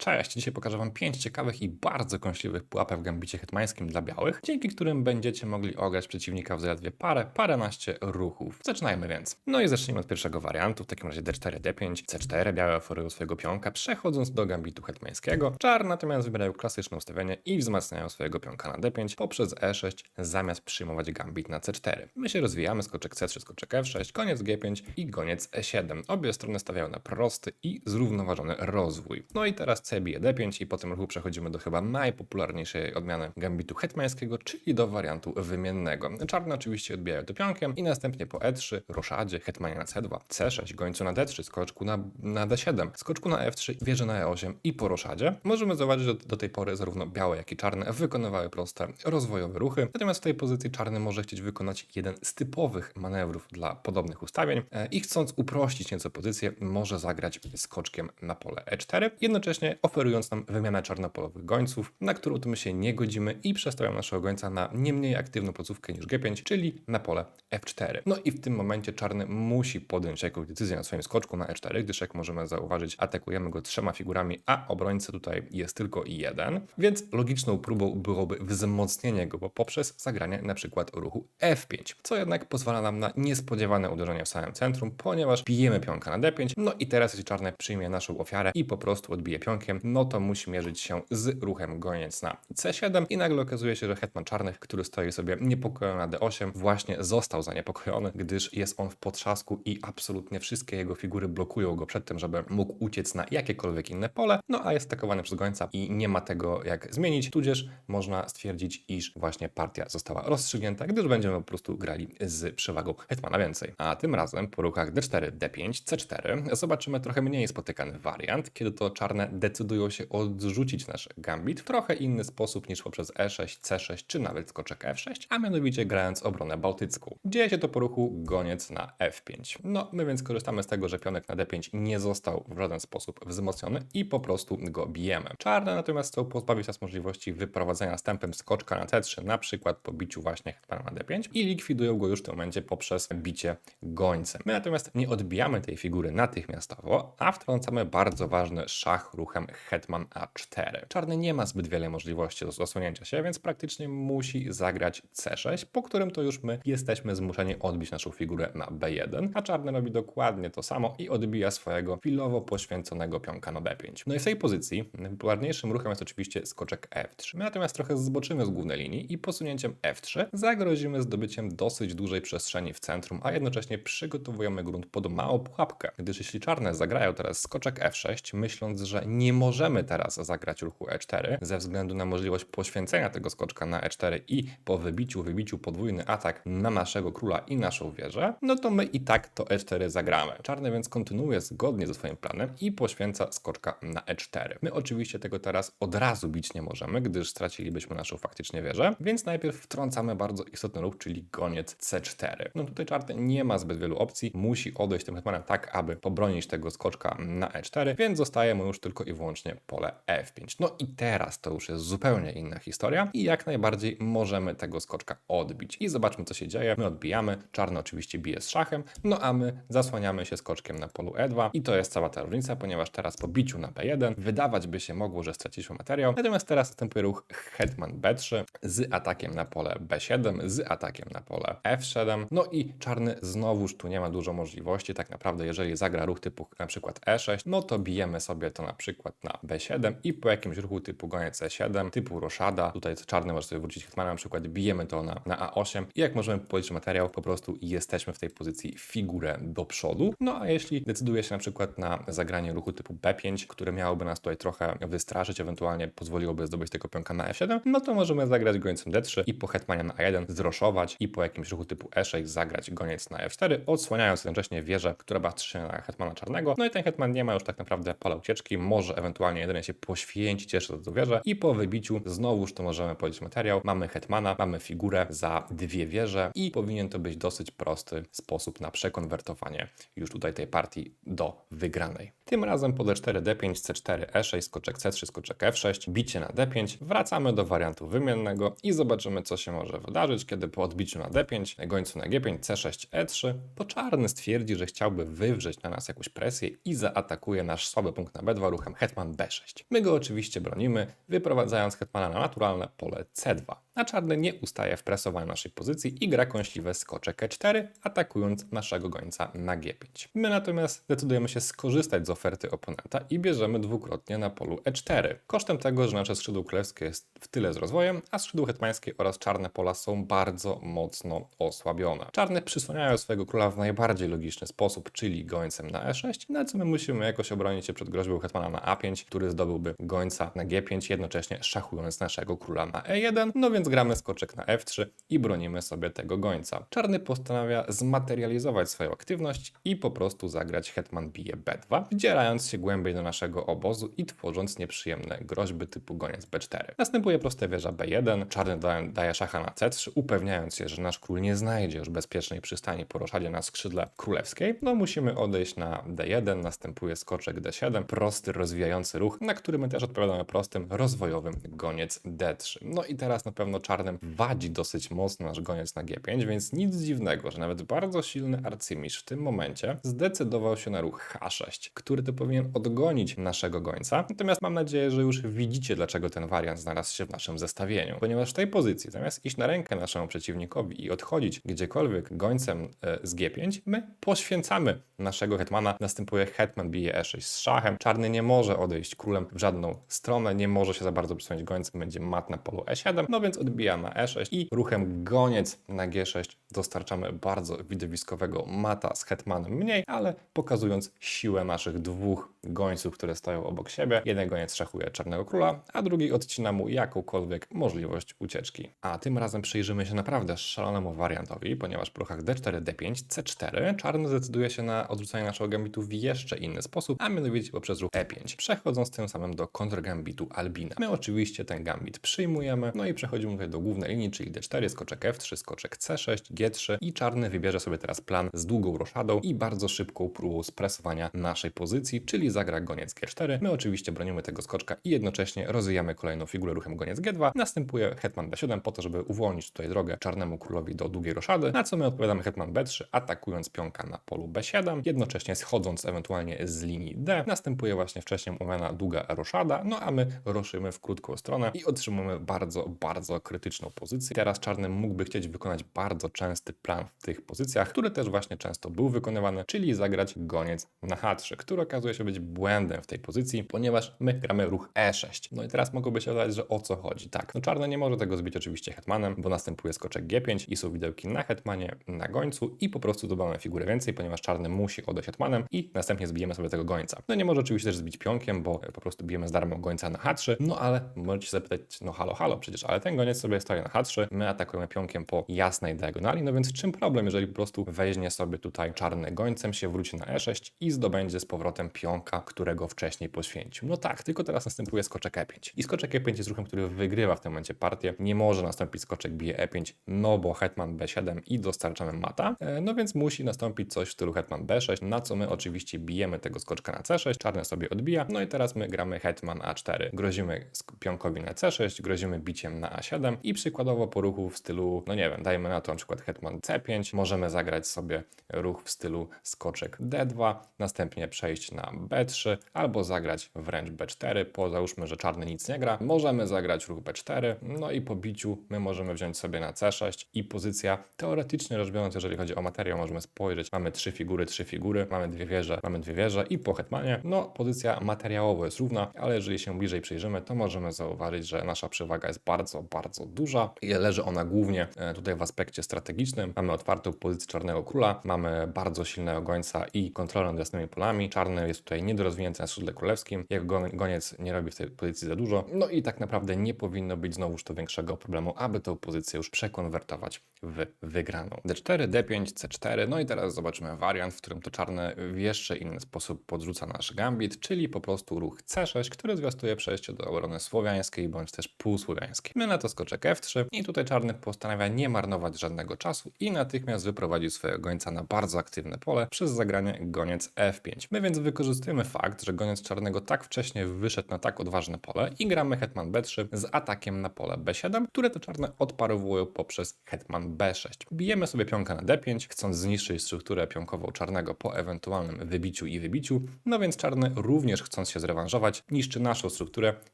Cześć, dzisiaj pokażę Wam 5 ciekawych i bardzo kąśliwych pułapek w gambicie hetmańskim dla białych, dzięki którym będziecie mogli ograć przeciwnika w zaledwie parę, paręnaście ruchów. Zaczynajmy więc. No i zacznijmy od pierwszego wariantu, w takim razie D4, D5, C4, białe oferują swojego pionka, przechodząc do gambitu hetmańskiego. Czar natomiast wybierają klasyczne ustawienie i wzmacniają swojego pionka na D5 poprzez E6, zamiast przyjmować gambit na C4. My się rozwijamy, skoczek C3, skoczek F6, koniec G5 i goniec E7. Obie strony stawiają na prosty i zrównoważony rozwój. No i teraz C bije D5 i po tym ruchu przechodzimy do chyba najpopularniejszej odmiany gambitu hetmańskiego, czyli do wariantu wymiennego. Czarne oczywiście odbijają to pionkiem i następnie po E3, roszadzie, hetmanie na C2, C6, gońcu na D3, skoczku na, na D7, skoczku na F3, wieży na E8 i po roszadzie. Możemy zauważyć, że do tej pory zarówno białe, jak i czarne wykonywały proste rozwojowe ruchy, natomiast w tej pozycji czarny może chcieć wykonać jeden z typowych manewrów dla podobnych ustawień e, i chcąc uprościć nieco pozycję, może zagrać skoczkiem na pole E4, jednocześnie oferując nam wymianę czarnopolowych gońców, na którą to my się nie godzimy i przestawiam naszego gońca na nie mniej aktywną placówkę niż G5, czyli na pole F4. No i w tym momencie czarny musi podjąć jakąś decyzję na swoim skoczku na E4, gdyż jak możemy zauważyć, atakujemy go trzema figurami, a obrońcy tutaj jest tylko jeden, więc logiczną próbą byłoby wzmocnienie go poprzez zagranie na przykład ruchu F5, co jednak pozwala nam na niespodziewane uderzenie w samym centrum, ponieważ bijemy pionka na D5, no i teraz jeśli czarne przyjmie naszą ofiarę i po prostu odbije pionkiem, no to musi mierzyć się z ruchem goniec na C7 i nagle okazuje się, że hetman czarnych, który stoi sobie niepokojony na D8, właśnie został zaniepokojony, gdyż jest on w potrzasku i absolutnie wszystkie jego figury blokują go przed tym, żeby mógł uciec na jakiekolwiek inne pole, no a jest atakowany przez gońca i nie ma tego jak zmienić, tudzież można stwierdzić, iż właśnie partia została rozstrzygnięta, gdyż będziemy po prostu grali z przewagą hetmana więcej. A tym razem po ruchach D4, D5, C4 zobaczymy trochę mniej spotykany wariant, kiedy to czarne decydują się odrzucić nasz gambit w trochę inny sposób niż poprzez E6, C6 czy nawet skoczek F6, a mianowicie grając obronę bałtycką. Dzieje się to po ruchu goniec na F5. No, my więc korzystamy z tego, że pionek na D5 nie został w żaden sposób wzmocniony i po prostu go bijemy. Czarne natomiast chcą pozbawić nas możliwości wyprowadzenia stępem skoczka na C3, na przykład po biciu właśnie hetmana na D5 i likwidują go już w tym momencie poprzez bicie gońcem. My natomiast nie odbijamy tej figury natychmiastowo, a wtrącamy bardzo ważny szach ruchem hetman A4. Czarny nie ma zbyt wiele możliwości do zasłonięcia się, więc praktycznie musi zagrać C6, po którym to już my jesteśmy zmuszeni odbić naszą figurę na B1, a czarny robi dokładnie to samo i odbija swojego filowo poświęconego pionka na B5. No i w tej pozycji najpopularniejszym ruchem jest oczywiście skoczek F3. My natomiast trochę zboczymy z głównej linii i posunięciem F3 zagrozimy zdobyciem dosyć dużej przestrzeni w centrum, a jednocześnie przygotowujemy grunt pod małą pułapkę, gdyż jeśli czarne zagrają teraz skoczek F6, myśląc, że nie możemy teraz zagrać ruchu E4 ze względu na możliwość poświęcenia tego skoczka na E4 i po wybiciu, wybiciu podwójny atak na naszego króla i naszą wieżę, no to my i tak to E4 zagramy. Czarny więc kontynuuje zgodnie ze swoim planem i poświęca skoczka na E4. My oczywiście tego teraz od razu bić nie możemy, gdyż stracilibyśmy naszą faktycznie wieżę, więc najpierw wtrącamy bardzo istotny ruch, czyli goniec C4. No tutaj czarny nie ma zbyt wielu opcji, musi odejść tym hetmanem tak, aby pobronić tego skoczka na E4, więc zostaje mu już tylko i wyłącznie pole F5. No i teraz to już jest zupełnie inna historia i jak najbardziej możemy tego skoczka odbić. I zobaczmy, co się dzieje. My odbijamy, czarny oczywiście bije z szachem, no a my zasłaniamy się skoczkiem na polu E2 i to jest cała ta różnica, ponieważ teraz po biciu na B1 wydawać by się mogło, że straciliśmy materiał, natomiast teraz następuje ruch hetman B3 z atakiem na pole B7, z atakiem na pole F7, no i czarny znowuż tu nie ma dużo możliwości, tak naprawdę jeżeli zagra ruch typu na przykład E6, no to bijemy sobie to na przykład na B7 i po jakimś ruchu typu goniec E7, typu roszada, tutaj czarny może sobie wrócić hetmanem, na przykład bijemy to na, na A8 i jak możemy policzyć materiał, po prostu jesteśmy w tej pozycji figurę do przodu. No a jeśli decyduje się na przykład na zagranie ruchu typu B5, które miałoby nas tutaj trochę wystraszyć, ewentualnie pozwoliłoby zdobyć tego pionka na F7, no to możemy zagrać gońcem D3 i po hetmanie na A1 zroszować i po jakimś ruchu typu E6 zagrać goniec na F4, odsłaniając jednocześnie wieżę, która patrzy się na hetmana czarnego. No i ten hetman nie ma już tak naprawdę pola ucieczki, może ewentualnie jedynie się poświęcić jeszcze do wieżę i po wybiciu znowuż to możemy policzyć materiał. Mamy hetmana, mamy figurę za dwie wieże i powinien to być dosyć prosty sposób na przekonwertowanie już tutaj tej partii do wygranej. Tym razem po D4, D5, C4, E6, skoczek C3, skoczek F6, bicie na D5. Wracamy do wariantu wymiennego i zobaczymy, co się może wydarzyć, kiedy po odbiciu na D5, gońcu na G5, C6, E3, to czarny stwierdzi, że chciałby wywrzeć na nas jakąś presję i zaatakuje nasz słaby punkt na B2 ruchem hetman hetman b6. My go oczywiście bronimy, wyprowadzając hetmana na naturalne pole c2. A czarny nie ustaje w presowaniu naszej pozycji i gra kąśliwe skoczek e4, atakując naszego gońca na g5. My natomiast decydujemy się skorzystać z oferty oponenta i bierzemy dwukrotnie na polu e4. Kosztem tego, że nasze skrzydło królewskie jest w tyle z rozwojem, a skrzydło hetmańskie oraz czarne pola są bardzo mocno osłabione. Czarne przysłaniają swojego króla w najbardziej logiczny sposób, czyli gońcem na e6, na co my musimy jakoś obronić się przed groźbą hetmana na a5, który zdobyłby gońca na g5, jednocześnie szachując naszego króla na e1, no więc gramy skoczek na f3 i bronimy sobie tego gońca. Czarny postanawia zmaterializować swoją aktywność i po prostu zagrać hetman bije b2, wdzierając się głębiej do naszego obozu i tworząc nieprzyjemne groźby typu goniec b4. Następuje proste wieża b1, czarny daje, szacha na c3, upewniając się, że nasz król nie znajdzie już bezpiecznej przystani po roszadzie na skrzydle królewskiej. No musimy odejść na d1, następuje skoczek d7, prosty, rozwijający ruch, na który my też odpowiadamy prostym, rozwojowym goniec d3. No i teraz na pewno czarnym wadzi dosyć mocno nasz goniec na g5, więc nic dziwnego, że nawet bardzo silny arcymistrz w tym momencie zdecydował się na ruch h6, który to powinien odgonić naszego gońca. Natomiast mam nadzieję, że już widzicie, dlaczego ten wariant znalazł się w naszym zestawieniu. Ponieważ w tej pozycji, zamiast iść na rękę naszemu przeciwnikowi i odchodzić gdziekolwiek gońcem e, z g5, my poświęcamy naszego hetmana. Następuje hetman bije e6 z szachem. Czarny nie może odejść królem w żadną stronę, nie może się za bardzo przysłonić gońcem, będzie mat na polu e7, no więc odbija na e6 i ruchem goniec na g6 dostarczamy bardzo widowiskowego mata z hetmanem mniej, ale pokazując siłę naszych dwóch gońców, które stoją obok siebie. Jeden goniec szachuje czarnego króla, a drugi odcina mu jakąkolwiek możliwość ucieczki. A tym razem przyjrzymy się naprawdę szalonemu wariantowi, ponieważ w ruchach d4, d5, c4 czarny zdecyduje się na odrzucanie naszego gambitu w jeszcze inny sposób, a mianowicie poprzez ruch e5, przechodząc tym samym do kontrgambitu Albina. My oczywiście ten gambit przyjmujemy, no i przechodzimy tutaj do głównej linii, czyli d4, skoczek f3, skoczek c6, g3 i czarny wybierze sobie teraz plan z długą roszadą i bardzo szybką próbą spresowania naszej pozycji, czyli zagra goniec g4. My oczywiście bronimy tego skoczka i jednocześnie rozwijamy kolejną figurę ruchem goniec g2. Następuje hetman d7 po to, żeby uwolnić tutaj drogę czarnemu królowi do długiej roszady, na co my odpowiadamy hetman b3, atakując pionka na polu b7, jednocześnie schodząc ewentualnie z linii d. Następuje właśnie wcześniej omówiona długa roszada, no a my ruszymy w krótką stronę i otrzymujemy bardzo, bardzo krytyczną pozycję. Teraz czarny mógłby chcieć wykonać bardzo częsty plan w tych pozycjach, który też właśnie często był wykonywany, czyli zagrać goniec na h3, który okazuje się być błędem w tej pozycji, ponieważ my gramy ruch e6. No i teraz mogłoby się wydawać, że o co chodzi? Tak, no czarny nie może tego zbić oczywiście hetmanem, bo następuje skoczek g5 i są widełki na hetmanie, na gońcu i po prostu zdobywamy figurę więcej, ponieważ czarny musi odejść hetmanem i następnie zbijemy sobie tego gońca. No nie może oczywiście też zbić pionkiem, bo po prostu bijemy z darmo gońca na h3, no ale możecie zapytać, no halo, halo, przecież, ale ten goniec sobie stoi na h3, my atakujemy pionkiem po jasnej diagonali, no więc czym problem, jeżeli po prostu weźmie sobie tutaj czarny gońcem, się wróci na e6 i zdobędzie z powrotem pionka, którego wcześniej poświęcił. No tak, tylko teraz następuje skoczek e5. I skoczek e5 jest ruchem, który wygrywa w tym momencie partię. Nie może nastąpić skoczek bije e5, no bo hetman b7 i dostarczamy mata. E, No więc musi nastąpić coś w stylu hetman b6, na co my oczywiście bijemy tego skoczka na c6, czarny sobie odbija, no i teraz my gramy hetman a4. Grozimy pionkowi na c6, grozimy biciem na a7 i przykładowo po ruchu w stylu, no nie wiem, dajmy na to na przykład hetman c5, możemy zagrać sobie ruch w stylu skoczek d2, następnie przejść na b3 albo zagrać wręcz b4, po załóżmy, że czarny nic nie gra, możemy zagrać ruch b4, no i po biciu my możemy wziąć sobie na c6 i pozycja teoretycznie rzecz biorąc, jeżeli chodzi o materiał, możemy spojrzeć, mamy trzy figury, trzy figury, mamy dwie wieże, mamy dwie wieże. I po hetmanie, no pozycja materiałowo jest równa, ale jeżeli się bliżej przyjrzymy, to możemy zauważyć, że nasza przewaga jest bardzo, bardzo duża. I leży ona głównie e, tutaj w aspekcie strategicznym. Mamy otwartą pozycję czarnego króla, mamy bardzo silnego gońca i kontrolę nad jasnymi polami. Czarny jest tutaj niedorozwinięty na skrzydle królewskim, jego gon- goniec nie robi w tej pozycji za dużo, no i tak naprawdę nie powinno być znowuż to większego problemu, aby tę pozycję już przekonwertować w wygraną. D4, D5, C4, no i teraz zobaczymy wariant, w którym to czarny w jeszcze inny sposób podrzuca nasz gambit, czyli po prostu ruch C6, który zwiastuje przejście do obrony słowiańskiej bądź też półsłowiańskiej. My na to skoczek F3 i tutaj czarny postanawia nie marnować żadnego czasu i natychmiast wyprowadzić swojego gońca na bardzo aktywne pole przez zagranie goniec F5. My więc wykorzystujemy fakt, że goniec czarnego tak wcześnie wyszedł na tak odważne pole i gramy hetman B3 z atakiem na pole B7, które to czarne odparowują poprzez hetman B6. Bijemy sobie pionka na D5, chcąc zniszczyć strukturę pionkową czarnego po ewentualnym wybiciu i wybiciu, no więc czarny również chcąc się zrewanżować, niszczy naszą strukturę,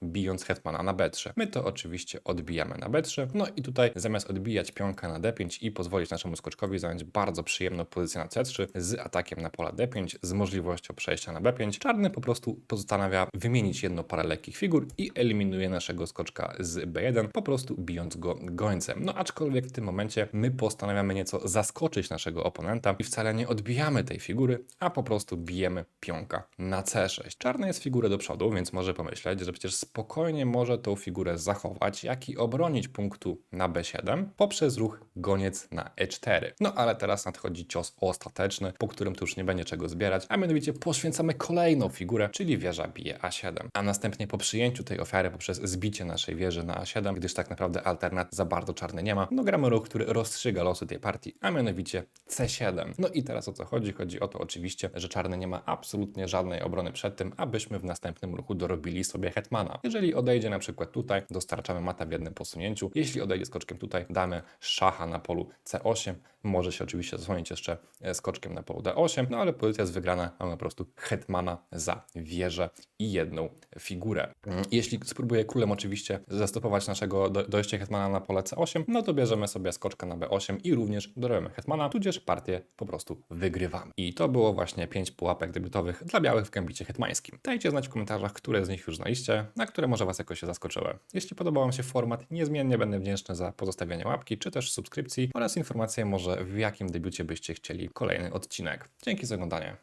bijąc hetmana na b3. My to oczywiście odbijamy na b3, no i tutaj zamiast odbijać pionka na d5 i pozwolić naszemu skoczkowi zająć bardzo przyjemną pozycję na c3 z atakiem na pola d5, z możliwością przejścia na b5, czarny po prostu postanawia wymienić jedną parę lekkich figur i eliminuje naszego skoczka z b1, po prostu bijąc go gońcem. No aczkolwiek w tym momencie my postanawiamy nieco zaskoczyć naszego oponenta i wcale nie odbijamy tej figury, a po prostu bijemy pionka na c6. Czarny jest figurę do przodu, więc może pomyśleć, że przecież spokojnie może tą figurę zachować, jak i obronić punktu na b7 poprzez ruch goniec na e4. No ale teraz nadchodzi cios ostateczny, po którym tu już nie będzie czego zbierać, a mianowicie poświęcamy kolejną figurę, czyli wieża bije a7. A następnie po przyjęciu tej ofiary poprzez zbicie naszej wieży na a7, gdyż tak naprawdę alternat za bardzo czarny nie ma, no gramy ruch, który rozstrzyga losy tej partii, a mianowicie c7. No i teraz o co chodzi? Chodzi o to oczywiście, że czarny nie ma absolutnie żadnej obrony przed tym, abyśmy w następnym ruchu dorobili sobie hetmana. Jeżeli odejdzie na przykład tutaj, dostarczamy mata w jednym posunięciu. Jeśli odejdzie skoczkiem tutaj, damy szacha na polu c8. Może się oczywiście zasłonić jeszcze e, skoczkiem na polu d8, no ale pozycja jest wygrana. Mamy po prostu hetmana za wieżę i jedną figurę. Jeśli spróbuję królem oczywiście zastopować naszego do, dojście hetmana na pole c8, no to bierzemy sobie skoczka na b8 i również dorobimy hetmana, tudzież partię po prostu wygrywamy. I to było właśnie 5 pułapek debiutowych dla białych w gambicie hetmańskim. Dajcie znać w komentarzach, które z nich już znaliście, na które może Was jakoś się zaskoczyły. Jeśli podobał Wam się format, niezmiennie będę wdzięczny za pozostawienie łapki, czy też subskrypcji oraz informacje może w jakim debiucie byście chcieli kolejny odcinek. Dzięki za oglądanie.